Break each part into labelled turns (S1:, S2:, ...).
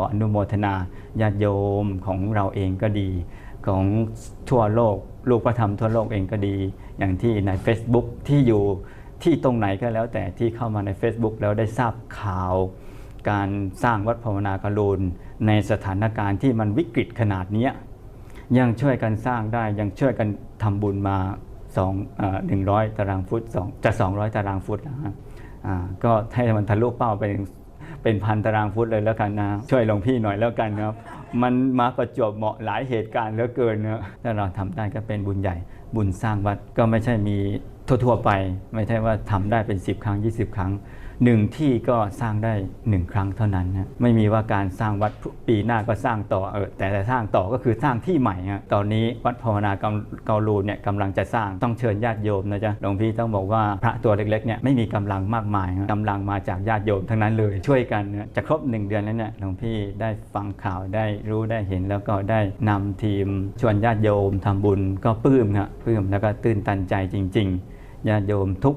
S1: ออนุโมทนาญาติโยมของเราเองก็ดี ของทั่วโลกลูกพระธรรมทั่วโลกเองก็ดี อย่างที่ใน Facebook ที่อยู่ที่ตรงไหนก็แล้วแต่ที่เข้ามาใน Facebook แล้วได้ทราบข่าว การสร้างวัดภาวนากรุณในสถานการณ์ที่มันวิกฤตขนาดนี้ยังช่วยกันสร้างได้ยังช่วยกันทำบุญมา2หนึ่งร้อยตารางฟุตสองจะ 200 ตารางฟุตนะฮะก็ให้มันทะลุเป้าไป เป็นพันตารางฟุตเลยแล้วกันนะช่วยหลวงพี่หน่อยแล้วกันครับ มันมาประจวบเหมาะหลายเหตุการณ์เหลือเกินนะถ้าเราทำได้ก็เป็นบุญใหญ่ บุญสร้างวัดก็ไม่ใช่มีทั่วๆไป ไม่ใช่ว่าทำได้เป็น 10 ครั้ง 20 ครั้ง หนึ่งที่ก็สร้างได้หนึ่งครั้งเท่านั้นนะไม่มีว่าการสร้างวัดปีหน้าก็สร้างต่อเออแต่จะสร้างต่อก็คือสร้างที่ใหม่ฮะตอนนี้วัดภาวนาเกาลูนเนี่ยกำลังจะสร้างต้องเชิญญาติโยมนะจ๊ะหลวงพี่ต้องบอกว่าพระตัวเล็กๆเนี่ยไม่มีกำลังมากมายฮะกำลังมาจากญาติโยมทั้งนั้นเลยช่วยกันจะครบหนึ่งเดือนแล้วเนี่ยหลวงพี่ได้ฟังข่าวได้รู้ได้เห็นแล้วก็ได้นำทีมชวนญาติโยมทำบุญก็ปลื้มครับปลื้มแล้วก็ตื่นตันใจจริง ๆญาติโยมทุก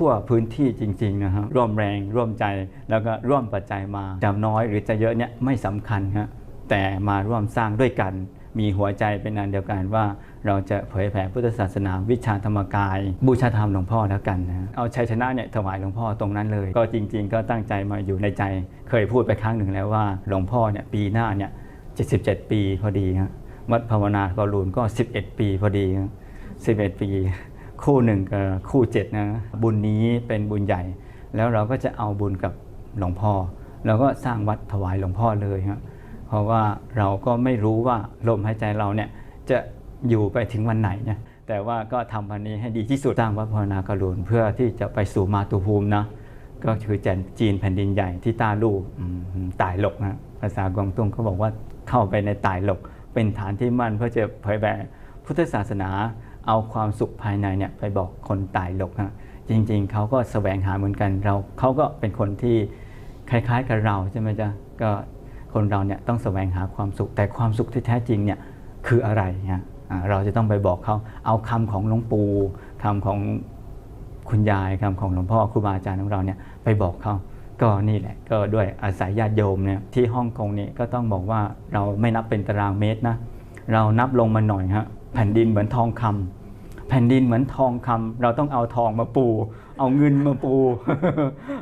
S1: ทั่วพื้นที่จริงๆนะฮะร่วมแรงร่วมใจแล้วก็ร่วมปัจจัยมาจะน้อยหรือจะเยอะเนี่ยไม่สำคัญฮะแต่มาร่วมสร้างด้วยกัน มีหัวใจเป็นอันเดียวกันว่า เราจะเผยแผ่พุทธศาสนาวิชาธรรมกาย บูชาธรรมหลวงพ่อแล้วกันนะเอาชัยชนะเนี่ยถวายหลวงพ่อตรงนั้นเลย ก็จริง ๆ ก็ตั้งใจมาอยู่ในใจ เคยพูดไปครั้งหนึ่งแล้วว่าหลวงพ่อเนี่ยปีหน้าเนี่ย77 ปีพอดีฮะวัดภาวนากรูนก็ 11 ปีพอดี11 ปี คู่หนึ่งกับคู่เจ็ดนะบุญนี้เป็นบุญใหญ่ แล้วเราก็จะเอาบุญกับหลวงพ่อเราก็สร้างวัดถวายหลวงพ่อเลยครับเพราะว่าเราก็ไม่รู้ว่าลมหายใจเราเนี่ยจะอยู่ไปถึงวันไหนเนี่ยแต่ว่าก็ทำวันนี้ให้ดีที่สุดสร้างวัดภาวนากรุณเพื่อที่จะไปสู่มาตุภูมินะก็คือแจนจีนแผ่นดินใหญ่ที่ต้าลู่ตายหลกนะภาษากวางตุ้งเขาบอกว่าเข้าไปในตายหลก เป็นฐานที่มั่นเพื่อจะเผยแผ่พุทธศาสนา เอาความสุขภายในเนี่ยไปบอกคนตายหลกฮะจริง ๆเขาก็แสวงหาเหมือนกันเราเขาก็เป็นคนที่คล้ายๆกับเราใช่ไหมจ๊ะก็คนเราเนี่ยต้องแสวงหาความสุข แต่ความสุขที่แท้จริงเนี่ยคืออะไรฮะเราจะต้องไปบอกเขาเอาคำของหลวงปู่คำของคุณยายคำของหลวงพ่อครูบาอาจารย์ของเราเนี่ยไปบอกเขาก็นี่แหละก็ด้วยอาศัยญาติโยมเนี่ยที่ฮ่องกงนี่ก็ต้องบอกว่าเราไม่นับเป็นตารางเมตรนะเรานับลงมาหน่อยฮะแผ่นดินเหมือนทองคำ แผ่นดินเหมือนทองคำเราต้องเอาทองมาปู เอาเงินมาปู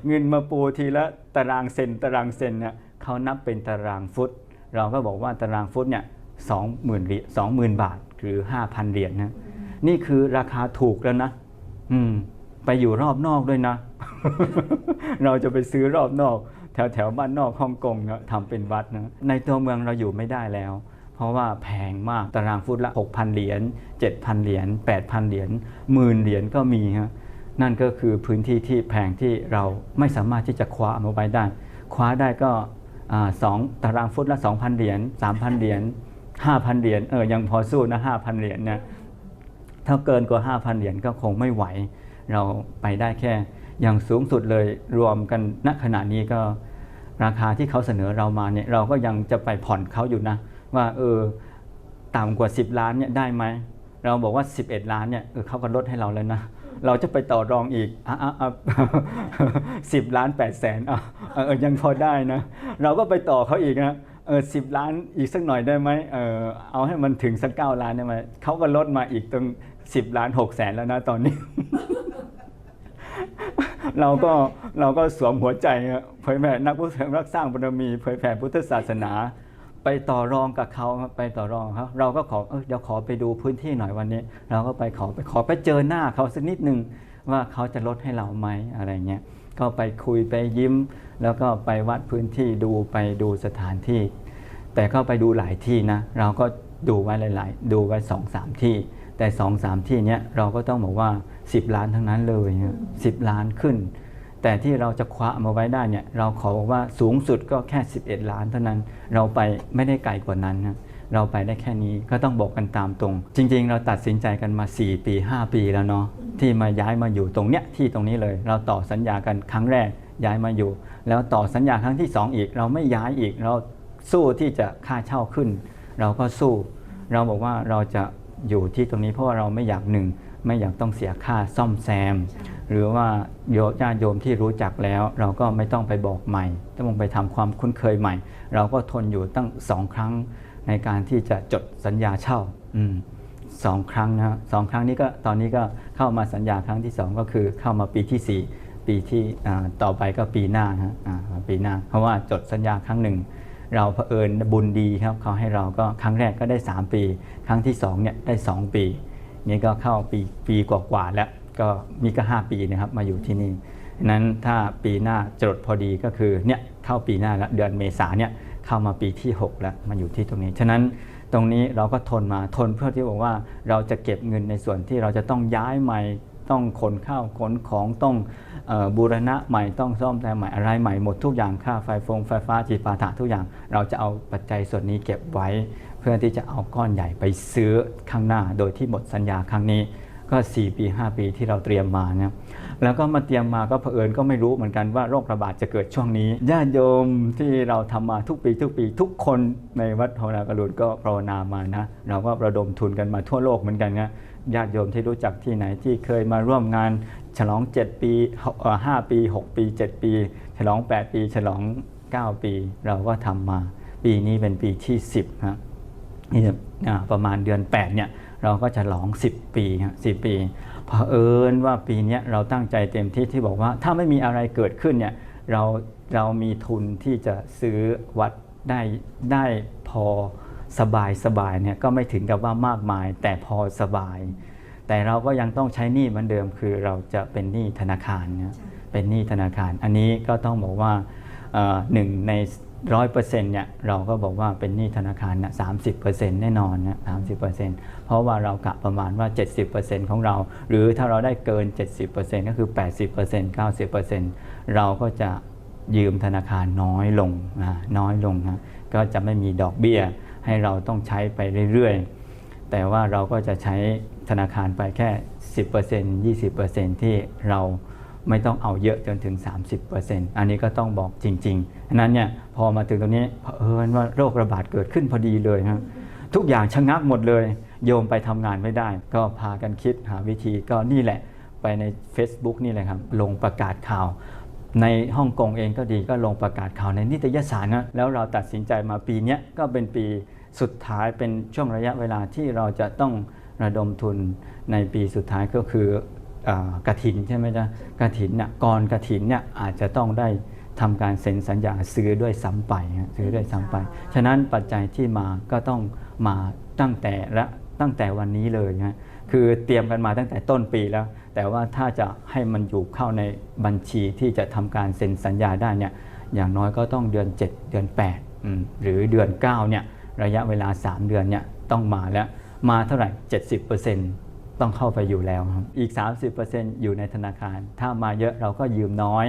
S1: เงินมาปูทีละตารางเซนตารางเซนเนี่ยเขานับเป็นตารางฟุต เราก็บอกว่าตารางฟุตเนี่ยสองหมื่นเหรียญสองหมื่นบาทหรือห้าพันเหรียญนะนี่คือราคาถูกแล้วนะ อืม ไปอยู่รอบนอกด้วยนะ เราจะไปซื้อรอบนอก แถวแถวบ้านนอกฮ่องกงนะทำเป็นวัดนะในตัวเมืองเราอยู่ไม่ได้แล้ว เพราะว่าแพงมากตารางฟุตละ 6,000 เหรียญ 7,000 เหรียญ 8,000 เหรียญหมื่นเหรียญก็มีฮะนั่นก็คือพื้นที่ที่แพงที่เราไม่สามารถที่จะคว้าเอาไว้ได้ คว้าได้ก็สองตารางฟุตละ 2,000 เหรียญ 3,000 เหรียญ 5,000 เหรียญเออยังพอสู้นะ 5,000 เหรียญเนี่ยถ้าเกินกว่า 5,000 เหรียญก็คงไม่ไหว เราไปได้แค่อย่างสูงสุดเลยรวมกันณขณะนี้ก็ราคาที่เขาเสนอเรามาเนี่ยเราก็ยังจะไปผ่อนเขาอยู่นะ ว่าเออต่ำกว่า 10 ล้านเนี่ยได้ไหมเราบอกว่า 11 ล้านเนี่ยเออเขาก็ลดให้เราแล้วนะเราจะไปต่อรองอีกอะอะอะสิบล้านแปดแสนอะเออเออยังพอได้นะ เราก็ไปต่อเขาอีกนะเออสิบล้านอีกสักหน่อยได้ไหมเออเอาให้มันถึงสักเก้าล้านได้ไหมเขาก็ลดมาอีกตั้งสิบล้านหกแสนแล้วนะตอนนี้ เราก็เราก็สวมหัวใจอะเผยแผ่นักพุทธรักสร้างบารมีเผยแผ่พุทธศาสนา ไปต่อรองกับเขาไปต่อรองครับเราก็ขอเออเดี๋ยวขอไปดูพื้นที่หน่อยวันนี้ เราก็ไปขอไปขอไปเจอหน้าเขาสักนิดหนึ่งว่าเขาจะลดให้เราไหมอะไรเงี้ยก็ไปคุยไปยิ้ม แล้วก็ไปวัดพื้นที่ดูไปดูสถานที่ แต่ก็ไปดูหลายที่นะ เราก็ดูไว้หลาย ๆ ดูไว้สองสามที่ แต่สองสามที่เนี้ยเราก็ต้องบอกว่า 10 ล้านทั้งนั้นเลยสิบล้านขึ้น แต่ที่เราจะคว้ามาไว้ได้เนี่ยเราขอบอกว่าสูงสุดก็แค่ 11 ล้านเท่านั้น เราไปไม่ได้ไกลกว่านั้นนะเราไปได้แค่นี้ก็ต้องบอกกันตามตรง จริง ๆ เราตัดสินใจกันมา 4 ปี 5 ปีแล้วเนาะที่มาย้ายมาอยู่ตรงเนี้ยที่ตรงนี้เลย เราต่อสัญญากันครั้งแรกย้ายมาอยู่ แล้วต่อสัญญาครั้งที่ 2 อีก เราไม่ย้ายอีกเราสู้ที่จะค่าเช่าขึ้น เราก็สู้ เราบอกว่าเราจะอยู่ที่ตรงนี้เพราะว่าเราไม่อยากหนึ่ง ไม่อยากต้องเสียค่าซ่อมแซม หรือว่าโยญาติโยมที่รู้จักแล้ว เราก็ไม่ต้องไปบอกใหม่ ต้องไปทำความคุ้นเคยใหม่ เราก็ทนอยู่ตั้งสองครั้งในการที่จะจดสัญญาเช่าอืมสองครั้งนะสองครั้งนี้ก็ตอนนี้ก็เข้ามาสัญญาครั้งที่สองก็คือเข้ามาปีที่สี่ปีที่อ่าต่อไปก็ปีหน้าฮะอ่าปีหน้า เพราะว่าจดสัญญาครั้งหนึ่ง เราเผอิญบุญดีครับเขาให้เราก็ครั้งแรกก็ได้ 3 ปี ครั้งที่2เนี่ยได้ 2 ปี นี่ก็เข้าปีปีกว่าๆแล้วก็มีก็ 5 ปีนะครับมาอยู่ที่นี่นั้นถ้าปีหน้าจรดพอดีก็คือเนี่ยเข้าปีหน้าแล้วเดือนเมษาเนี่ยเข้ามาปีที่ 6 แล้วมาอยู่ที่ตรงนี้ ฉะนั้นตรงนี้เราก็ทนมาทนเพื่อที่บอกว่าเราจะเก็บเงินในส่วนที่เราจะต้องย้ายใหม่ ต้องขนข้าวขนของต้องออบูรณะใหม่ต้องซ่อมแซมใหม่อะไรใหม่หมดทุกอย่างค่าไฟฟงไฟฟ้าจีปาถะทุกอย่าง เราจะเอาปัจจัยส่วนนี้เก็บไว้ เพื่อที่จะเอาก้อนใหญ่ไปซื้อข้างหน้า โดยที่หมดสัญญาครั้งนี้ก็ 4 ปี 5 ปีที่เราเตรียมมานะครับแล้วก็มาเตรียมมาก็เผอิญก็ไม่รู้เหมือนกันว่าโรคระบาดจะเกิดช่วงนี้ญาติโยมที่เราทำมาทุกปีทุกปีทุกคนในวัดภาวนากรุณก็ภาวนามานะ เราก็ระดมทุนกันมาทั่วโลกเหมือนกันนะ ญาติโยมที่รู้จักที่ไหนที่เคยมาร่วมงาน ฉลอง 7 ปี 5 ปี 6 ปี 7 ปี ฉลอง 8 ปี ฉลอง 9 ปี เราก็ทำมา ปีนี้เป็นปีที่ 10ฮะนี่ประมาณเดือน 8 เนี่ย เราก็ฉลอง 10 ปีฮะ10ปีเผอิญว่าปีนี้เราตั้งใจเต็มที่ที่บอกว่า ถ้าไม่มีอะไรเกิดขึ้นเนี่ยเราเรามีทุนที่จะซื้อวัดได้ได้พอ สบายสบายเนี่ยก็ไม่ถึงกับว่ามากมาย แต่พอสบาย แต่เราก็ยังต้องใช้หนี้เหมือนเดิม คือเราจะเป็นหนี้ธนาคารเนี่ยเป็นหนี้ธนาคาร อันนี้ก็ต้องบอกว่าเอ่อหนึ่งในร้อยเปอร์เซ็นต์เนี่ยเราก็บอกว่าเป็นหนี้ธนาคารนะสามสิบเปอร์เซ็นต์แน่นอนนะสามสิบเปอร์เซ็นต์เพราะว่าเรากะประมาณว่า70%ของเรา หรือถ้าเราได้เกิน70%ก็คือ80% 90%เราก็จะยืมธนาคารน้อยลงนะน้อยลงนะก็จะไม่มีดอกเบี้ย ให้เราต้องใช้ไปเรื่อยๆ แต่ว่าเราก็จะใช้ธนาคารไปแค่ 10% 20%ที่เราไม่ต้องเอาเยอะจนถึง 30%อันนี้ก็ต้องบอกจริงๆอันนั้นเนี่ยพอมาถึงตรงนี้เผอิญว่าโรคระบาดเกิดขึ้นพอดีเลยฮะทุกอย่างชะงักหมดเลย โยมไปทำงานไม่ได้ ก็พากันคิดหาวิธีก็นี่แหละ ไปใน Facebook นี่แหละครับลงประกาศข่าวในฮ่องกงเองก็ดีก็ลงประกาศข่าวในนิตยสารนะแล้วเราตัดสินใจมาปีนี้ก็เป็นปี สุดท้ายเป็นช่วงระยะเวลาที่เราจะต้องระดมทุนในปีสุดท้ายก็คืออากระถินใช่ไหมจ๊ะกระถินเนี่ยก่อนกระถินเนี่ยอาจจะต้องได้ทำการเซ็นสัญญาซื้อด้วยซ้ำไปฮะซื้อด้วยซ้ำไป ฉะนั้นปัจจัยที่มาก็ต้องมาตั้งแต่ละตั้งแต่วันนี้เลยนะคือเตรียมกันมาตั้งแต่ต้นปีแล้ว แต่ว่าถ้าจะให้มันอยู่เข้าในบัญชีที่จะทำการเซ็นสัญญาได้เนี่ยอย่างน้อยก็ต้องเดือน 7 เดือน8อืมหรือเดือน9เนี่ย ระยะเวลา 3 เดือนเนี่ยต้องมาแล้วมาเท่าไหร่ 70%ต้องเข้าไปอยู่แล้วครับอีก 30%อยู่ในธนาคาร ถ้ามาเยอะเราก็ยืมน้อย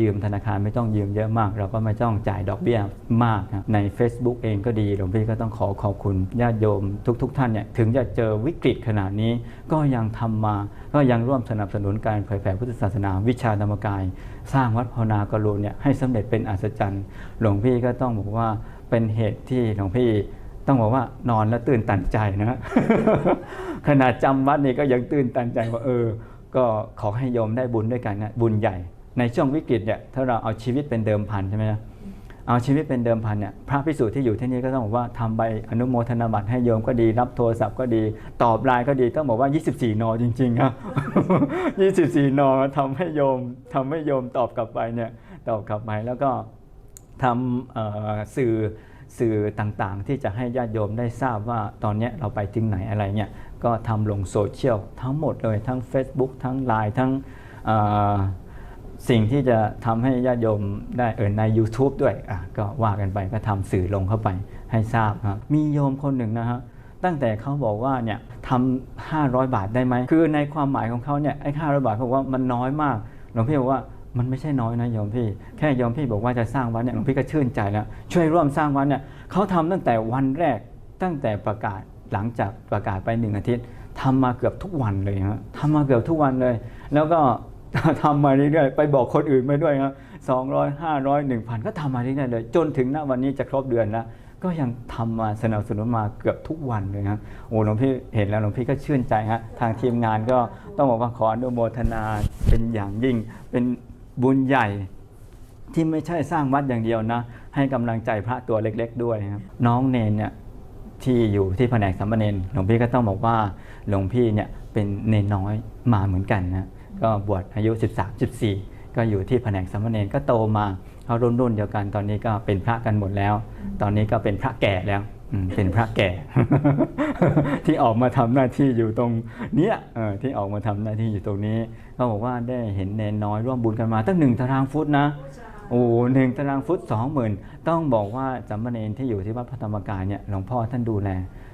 S1: ยืมธนาคารไม่ต้องยืมเยอะมาก เราก็ไม่ต้องจ่ายดอกเบี้ยมากใน Facebook เองก็ดีหลวงพี่ก็ต้องขอขอบคุณญาติโยมทุกๆท่านเนี่ยถึงจะเจอวิกฤตขนาดนี้ ก็ยังทำมา ก็ยังร่วมสนับสนุนการเผยแผ่พุทธศาสนา วิชาธรรมกาย สร้างวัดภาวนากรุณเนี่ยให้สำเร็จเป็นอัศจรรย์หลวงพี่ก็ต้องบอกว่าเป็นเหตุที่หลวงพี่ต้องบอกว่านอนแล้วตื่นตันใจนะขนาดจำวัดนี่ก็ยังตื่นตันใจว่าเออ ก็ขอให้โยมได้บุญด้วยกันนะบุญใหญ่ ในช่วงวิกฤตเนี่ยถ้าเราเอาชีวิตเป็นเดิมพันใช่ไหมนะเอาชีวิตเป็นเดิมพันเนี่ยพระพิสุที่อยู่ที่นี่ก็ต้องบอกว่าทำใบอนุโมทนาบัตรให้โยมก็ดี รับโทรศัพท์ก็ดี ตอบไลน์ก็ดีต้องบอกว่า 24 นอจริงๆครับ24 นอทำให้โยมทำให้โยมตอบกลับไปเนี่ยตอบกลับไปแล้วก็ทำสื่อสื่อต่างๆ ที่จะให้ญาติโยมได้ทราบว่าตอนนี้เราไปถึงไหนอะไรเนี่ยก็ทำลงโซเชียลทั้งหมดเลยทั้ง Facebook ทั้ง Line ทั้ง สิ่งที่จะทำให้ญาติโยมได้เออใน YouTube ด้วยอะก็ว่ากันไปก็ทำสื่อลงเข้าไปให้ทราบครับมีโยมคนหนึ่งนะฮะตั้งแต่เขาบอกว่าเนี่ยทำ500บาทได้ไหมคือในความหมายของเขาเนี่ยไอ้500บาทเขาบอกว่ามันน้อยมากหลวงพี่บอกว่ามันไม่ใช่น้อยนะโยมพี่ แค่โยมพี่บอกว่าจะสร้างวัดเนี่ยหลวงพี่ก็ชื่นใจแล้วช่วยร่วมสร้างวัดเนี่ยเขาทำตั้งแต่วันแรกตั้งแต่ประกาศหลังจากประกาศไปหนึ่งอาทิตย์ทำมาเกือบทุกวันเลยฮะทำมาเกือบทุกวันเลย แล้วก็ ทำมาเรื่อยๆไปบอกคนอื่นไปด้วยครับสองร้อยห้าร้อยหนึ่งพันก็ทำมาเรื่อยๆเลย จนถึงณวันนี้จะครบเดือนแล้วก็ยังทำมาสนับสนุนมาเกือบทุกวันเลยครับโอ้หลวงพี่เห็นแล้วหลวงพี่ก็ชื่นใจฮะทางทีมงานก็ต้องบอกว่าขออนุโมทนาเป็นอย่างยิ่ง เป็นบุญใหญ่ที่ไม่ใช่สร้างวัดอย่างเดียวนะ ให้กำลังใจพระตัวเล็ก ๆ ด้วยครับน้องเนนเนี่ยที่อยู่ที่แผนกสัมมเนนหลวงพี่ก็ต้องบอกว่าหลวงพี่เนี่ยเป็นเนนน้อยมาเหมือนกันนะ ก็บวชอายุ 13 14 ก็อยู่ที่แผนกสัมมเนนก็โตมาเขารุ่นรุ่นเดียวกันตอนนี้ก็เป็นพระกันหมดแล้ว ตอนนี้ก็เป็นพระแก่แล้วเป็นพระแก่ ที่ออกมาทำหน้าที่อยู่ตรงเนี้ยที่ออกมาทำหน้าที่อยู่ตรงนี้เขาบอกว่าได้เห็นเนนน้อยร่วมบุญกันมาตั้งหนึ่งตารางฟุตนะโอ้หนึ่งตารางฟุตสองหมื่นต้องบอกว่าสามเณรที่อยู่ที่วัดพระธรรมกายเนี่ยหลวงพ่อท่านดูแล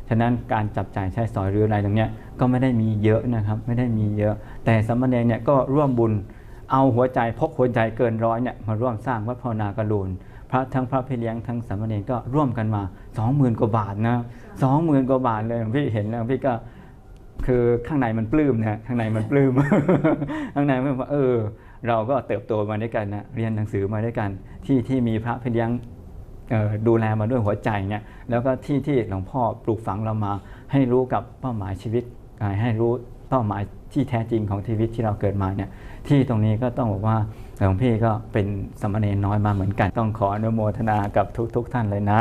S1: ฉะนั้นการจับจ่ายใช้สอยหรืออะไรตรงเนี้ยก็ไม่ได้มีเยอะนะครับไม่ได้มีเยอะ แต่สามเณรเนี่ยก็ร่วมบุญเอาหัวใจพกหัวใจเกินร้อยเนี่ยมาร่วมสร้างวัดภานากรูนพระทั้งพระพี่เลี้ยงทั้งสามเณรก็ร่วมกันมา 20,000กว่าบาทนะ20,000กว่าบาทเลยพี่เห็นแล้วพี่ก็คือข้างในมันปลื้มนะข้างในมันปลื้มข้างในมันว่าเออ เราก็เติบโตมาด้วยกันนะเรียนหนังสือมาด้วยกัน ที่ที่มีพระพี่เลี้ยง ดูแลมาด้วยหัวใจเนี่ยแล้วก็ที่ที่หลวงพ่อปลูกฝังเรามาให้รู้กับเป้าหมายชีวิต ให้รู้เป้าหมายที่แท้จริงของชีวิตที่เราเกิดมาเนี่ยที่ตรงนี้ก็ต้องบอกว่าหลวงพี่ก็เป็นสมณีน้อยมาเหมือนกัน ต้องขออนุโมทนากับทุก ๆ ท่านเลยนะ